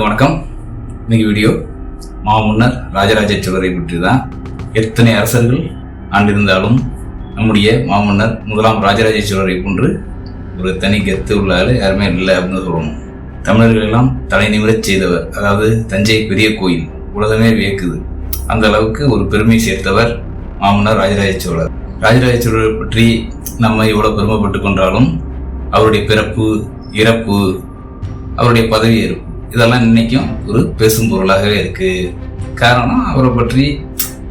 எல்லாருக்கும் வணக்கம். இன்னைக்கு வீடியோ மாமுன்னர் ராஜராஜ சோழரை பற்றி தான் எத்தனை அரசர்கள் ஆண்டிருந்தாலும் நம்முடைய மாமன்னர் முதலாம் ராஜராஜ சோழரை போன்று ஒரு தனி கெத்து உள்ள யாருமே இல்லை அப்படின்னு சொல்லணும். தமிழர்கள் எல்லாம் தலை நிமிரச் செய்தவர். அதாவது தஞ்சை பெரிய கோயில் உலகமே வியக்குது. அந்த அளவுக்கு ஒரு பெருமை சேர்த்தவர் மாமன்னர் ராஜராஜ சோழர். ராஜராஜ சோழரை பற்றி நம்ம எவ்வளோ பெருமைப்பட்டு கொண்டாலும் அவருடைய பிறப்பு இறப்பு அவருடைய பதவி ஏற்பு இதெல்லாம் இன்னைக்கும் ஒரு பேசும் பொருளாகவே இருக்கு. காரணம் அவரை பற்றி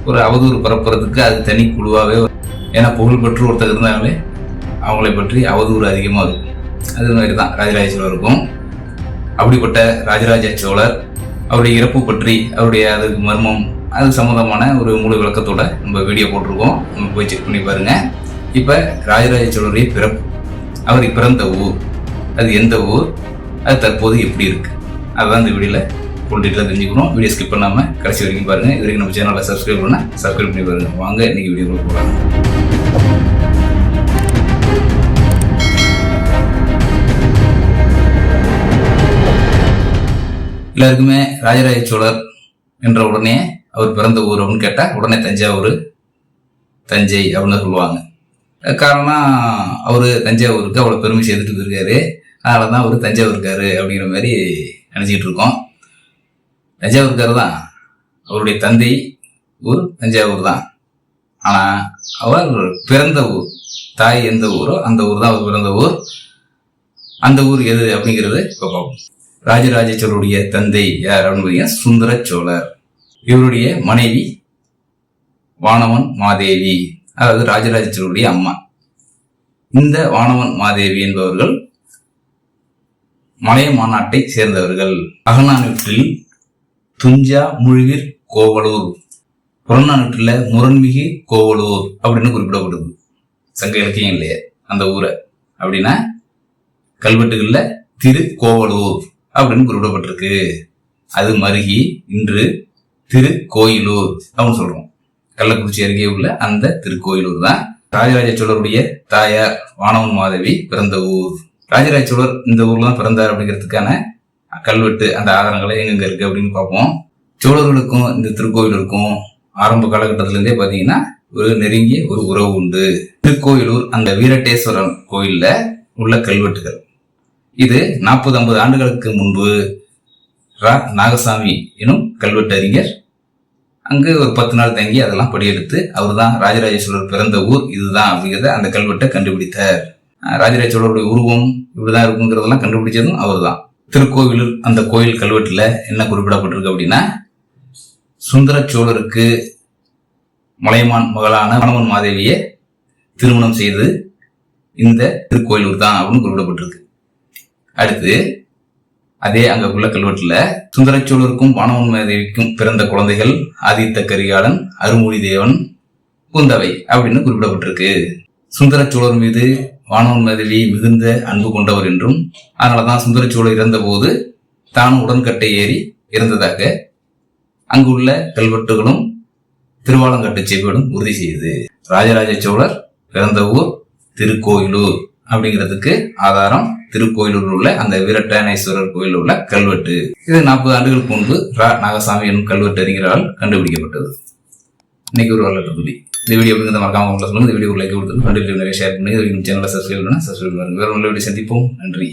ஒரு அவதூறு பரப்புறதுக்கு அது தனி குழுவாகவே ஏன்னா புகழ்பெற்று ஒருத்தர் இருந்தாலே அவங்களை பற்றி அவதூறு அதிகமாக இருக்கும் அது மாதிரி தான் ராஜராஜ சோழருக்கும் அப்படிப்பட்ட ராஜராஜ சோழர் அவருடைய இறப்பு பற்றி அவருடைய அதுக்கு மர்மம் அது சம்மந்தமான ஒரு முழு விளக்கத்தோட நம்ம வீடியோ போட்டிருக்கோம். நம்ம போய் செக் பண்ணி பாருங்க. இப்போ ராஜராஜ சோழருடைய பிறப்பு. அவர் பிறந்த ஊர். அது எந்த ஊர்? அது தற்போது எப்படி இருக்குது அதுதான் இந்த வீடியோவில் ஃபுல் டீட்டெயிலாக தெரிஞ்சுக்கணும். வீடியோ ஸ்கிப் பண்ணாமல் கடைசி வரைக்கும் பாருங்கள் இது வரைக்கும் நம்ம சேனலை சப்ஸ்கிரைப் பண்ணால் சப்ஸ்கிரைப் பண்ணி பாருங்கள் வாங்க இன்றைக்கி வீடியோ போகலாம். எல்லாருக்குமே ராஜராஜ சோழர் என்ற உடனே அவர் பிறந்த ஊர் அப்படின்னு கேட்டால் உடனே தஞ்சாவூர் தஞ்சை அப்படின்னு சொல்லுவாங்க. காரணம் அவர் தஞ்சாவூருக்கு அவ்வளோ பெருமை சேர்த்துட்டு இருக்காரு அதனால தான் அவர் தஞ்சாவூர் இருக்காரு அப்படிங்கிற மாதிரி நினச்சிக்கிட்டு இருக்கோம் தஞ்சாவூர்காரு தான் அவருடைய தந்தை ஊர் தஞ்சாவூர் தான். ஆனால் அவர் பிறந்த ஊர் தாய் எந்த ஊரோ அந்த ஊர் தான் அவர் பிறந்த ஊர். அந்த ஊர் எது அப்படிங்கிறது இப்போ பார்ப்போம். ராஜராஜ சோழருடைய தந்தை யார் அப்படின்னு பார்த்தீங்கன்னா சுந்தர சோழர். இவருடைய மனைவி வானவன் மாதேவி அதாவது ராஜராஜ சோழருடைய அம்மா. இந்த வானவன் மாதேவி என்பவர்கள் மலைய மாநாட்டை சேர்ந்தவர்கள் அகநானூற்றில் துஞ்சா முழுவீர் கோவலூர் புறநானூற்றில் முரண்மிகு கோவலூர் அப்படின்னு குறிப்பிடப்படுது. சங்க இலக்கியம் இல்லையே அந்த ஊரை. அப்படின்னா கல்வெட்டுகளில் திரு கோவலூர் அப்படின்னு குறிப்பிடப்பட்டிருக்கு. அது மருகி இன்று திரு கோயிலூர் அப்படின்னு சொல்றோம். கள்ளக்குறிச்சி அருகே உள்ள அந்த திருக்கோயிலூர் தான். ராஜராஜ சோழருடைய தாயார் வானவன் மாதவி பிறந்த ஊர். ராஜராஜ சோழர் இந்த ஊர்ல தான் பிறந்தார் அப்படிங்கிறதுக்கான கல்வெட்டு அந்த ஆதாரங்களை எங்கெங்க இருக்கு அப்படின்னு பார்ப்போம். சோழர்களுக்கும் இந்த திருக்கோயிலுக்கும் ஆரம்ப காலகட்டத்திலேருந்தே பார்த்தீங்கன்னா ஒரு நெருங்கிய ஒரு உறவு உண்டு. திருக்கோயிலூர் அந்த வீரட்டேஸ்வரன் கோயில்ல உள்ள கல்வெட்டுகள். இது நாற்பது ஐம்பது ஆண்டுகளுக்கு முன்பு ரா. நாகசாமி எனும் கல்வெட்டு அறிஞர் அங்கு ஒரு பத்து நாள் தங்கி அதெல்லாம் படியெடுத்து அவர் தான் ராஜராஜேஸ்வரர் பிறந்த ஊர் இதுதான் அப்படிங்கிறத அந்த கல்வெட்டை கண்டுபிடித்தார். ராஜராஜ சோழருடைய உருவம் இப்படிதான் இருக்குங்கிறதெல்லாம் கண்டுபிடிச்சதும் அவர் தான் திருக்கோவிலூர் அந்த கோயில் கல்வெட்டுல என்ன குறிப்பிடப்பட்டிருக்கு அப்படின்னா சுந்தர சோழருக்கு மலையமான் மகளான மணவன் மாதேவியை திருமணம் செய்து இந்த திருக்கோயிலூர் தான் அப்படின்னு குறிப்பிடப்பட்டிருக்கு. அடுத்து அதே அங்க உள்ள கல்வெட்டுல சுந்தரச்சோழருக்கும் வானவன் மாதேவிக்கும் பிறந்த குழந்தைகள் ஆதித்த கரிகாலன் அருமொழி தேவன் குந்தவை அப்படின்னு குறிப்பிடப்பட்டிருக்கு. சுந்தரச்சோழர் மீது வானவன் மாதேவி மிகுந்த அன்பு கொண்டவர் என்றும் அதனாலதான் சுந்தரச்சோழர் இறந்தபோது தானும் உடன்கட்டை ஏறி இறந்ததாக அங்குள்ள கல்வெட்டுகளும் திருவாலங்கட்டு செவிகளும் உறுதி செய்யுது ராஜராஜ சோழர் பிறந்த ஊர் திருக்கோயிலூர் அப்படிங்கிறதுக்கு ஆதாரம் திருக்கோயிலூர் உள்ள அந்த வீரட்டானேஸ்வரர் கோயில் உள்ள கல்வெட்டு. இது நாற்பது ஆண்டுகளுக்கு முன்பு ரா நாகசாமி என்னும் கல்வெட்டு அறிஞரால் கண்டுபிடிக்கப்பட்டது. இன்னைக்கு ஒரு வரலாற்று துடி இந்த வீடியோ அப்படிங்கிறத மறக்காம உங்களை சொல்லுங்க. இந்த வீடியோ லைக் கொடுத்து கண்டிப்பாக நிறைய ஷேர் பண்ணி சேனலை சப்ஸ்கிரைப் பண்ணி சப்ஸ்கிரைப் பண்ணுங்க. வேறு நல்ல வீடியோ சந்திப்போம். நன்றி.